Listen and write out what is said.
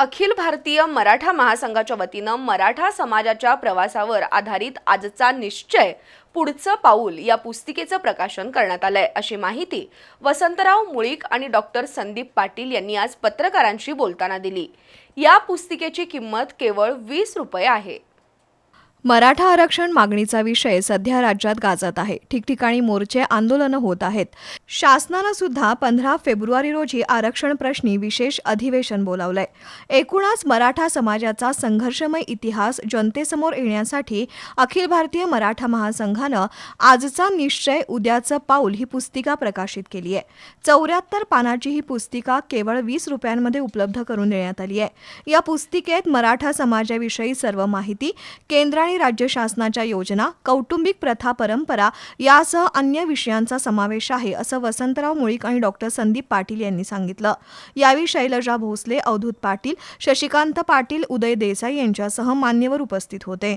अखिल भारतीय मराठा महासंघाच्या वतीनं मराठा समाजाच्या प्रवासावर आधारित आजचा निश्चय पुढचं पाऊल या पुस्तिकेचं प्रकाशन करण्यात आलंय. अशी माहिती वसंतराव मुळीक आणि डॉक्टर संदीप पाटील यांनी आज पत्रकारांशी बोलताना दिली. या पुस्तिकेची किंमत केवळ वीस रुपये आहे. मराठा आरक्षण मागणीचा विषय सध्या राज्यात गाजत आहे. ठिकठिकाणी मोर्चे आंदोलनं होत आहेत. शासनानं सुद्धा पंधरा फेब्रुवारी रोजी आरक्षण प्रश्नी विशेष अधिवेशन बोलावलंय. एकूणच मराठा समाजाचा संघर्षमय इतिहास जनतेसमोर येण्यासाठी अखिल भारतीय मराठा महासंघानं आजचा निश्चय उद्याचं पाऊल ही पुस्तिका प्रकाशित केली आहे. चौऱ्याहत्तर पानाची ही पुस्तिका केवळ वीस रुपयांमध्ये उपलब्ध करून देण्यात आली आहे. या पुस्तिकेत मराठा समाजाविषयी सर्व माहिती केंद्र आणि राज्य शासनाच्या योजना कौटुंबिक प्रथा परंपरा यासह अन्य विषयांचा समावेश आहे असं वसंतराव मुळीक आणि डॉक्टर संदीप पाटील यांनी सांगितलं. यावेळी शैलजा भोसले अवधूत पाटील शशिकांत पाटील उदय देसाई यांच्यासह मान्यवर उपस्थित होते.